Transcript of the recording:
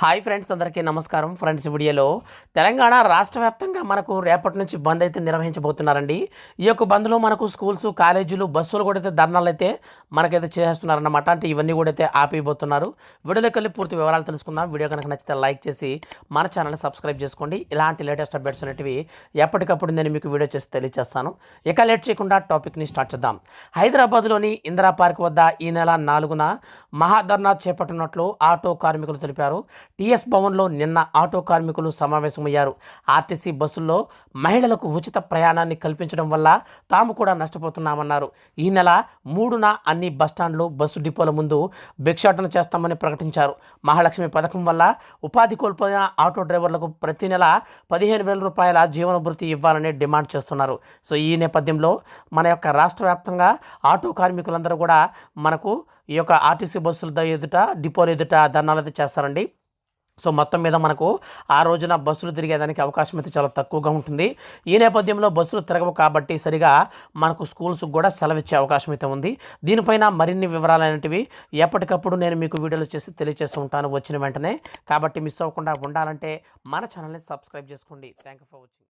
Hi friends అందరికీ నమస్కారం. Friends వీడియోలో తెలంగాణ రాష్ట్ర వ్యాప్తంగా మనకు రేపటి నుంచి బంద్ అయితే నిర్వహించబోతున్నారండి. ఈ యొక్క బంద్లో మనకు స్కూల్స్ కాలేజీలు బస్సులు కూడా అయితే ధర్నాలు అయితే మనకైతే చేస్తున్నారన్నమాట అంటే ఇవన్నీ కూడా అయితే ఆపిపోతున్నారు వీడియోలోకి వెళ్ళి పూర్తి వివరాలు తెలుసుకుందాం. వీడియో కనుక నచ్చితే లైక్ చేసి మన ఛానల్ని సబ్స్క్రైబ్ చేసుకోండి. ఇలాంటి లేటెస్ట్ అప్డేట్స్ అనేటివి ఎప్పటికప్పుడు నేను మీకు వీడియో చేసి తెలియజేస్తాను. ఇక లేట్ చేయకుండా టాపిక్ని స్టార్ట్ చేద్దాం. హైదరాబాద్లోని ఇందిరా పార్క్ వద్ద ఈ నెల నాలుగున మహాధర్నా చేపట్టినట్లు ఆటో కార్మికులు తెలిపారు. టీఎస్ భవన్లో నిన్న ఆటో కార్మికులు సమావేశమయ్యారు. ఆర్టీసీ బస్సుల్లో మహిళలకు ఉచిత ప్రయాణాన్ని కల్పించడం వల్ల తాము కూడా నష్టపోతున్నామన్నారు. ఈ నెల మూడున అన్ని బస్టాండ్లు బస్సు డిపోల ముందు భిక్షాటన చేస్తామని ప్రకటించారు. మహాలక్ష్మి పథకం వల్ల ఉపాధి కోల్పోయిన ఆటో డ్రైవర్లకు ప్రతి నెల పదిహేను వేల రూపాయల జీవనభృతి ఇవ్వాలని డిమాండ్ చేస్తున్నారు. సో ఈ నేపథ్యంలో మన యొక్క రాష్ట్ర వ్యాప్తంగా ఆటో కార్మికులందరూ కూడా మనకు ఈ యొక్క ఆర్టీసీ బస్సుల ఎదుట డిపోల ఎదుట ధర్నాలు అయితే చేస్తారండి. సో మొత్తం మీద మనకు ఆ రోజున బస్సులు తిరిగేదానికి అవకాశం అయితే చాలా తక్కువగా ఉంటుంది. ఈ నేపథ్యంలో బస్సులు తిరగవు కాబట్టి సరిగా మనకు స్కూల్స్కి కూడా సెలవిచ్చే అవకాశం అయితే ఉంది. దీనిపైన మరిన్ని వివరాలు అనేటివి ఎప్పటికప్పుడు నేను మీకు వీడియోలు చేసి తెలియజేస్తూ ఉంటాను వచ్చిన వెంటనే. కాబట్టి మిస్ అవ్వకుండా ఉండాలంటే మన ఛానల్ని సబ్స్క్రైబ్ చేసుకోండి. Thank you for watching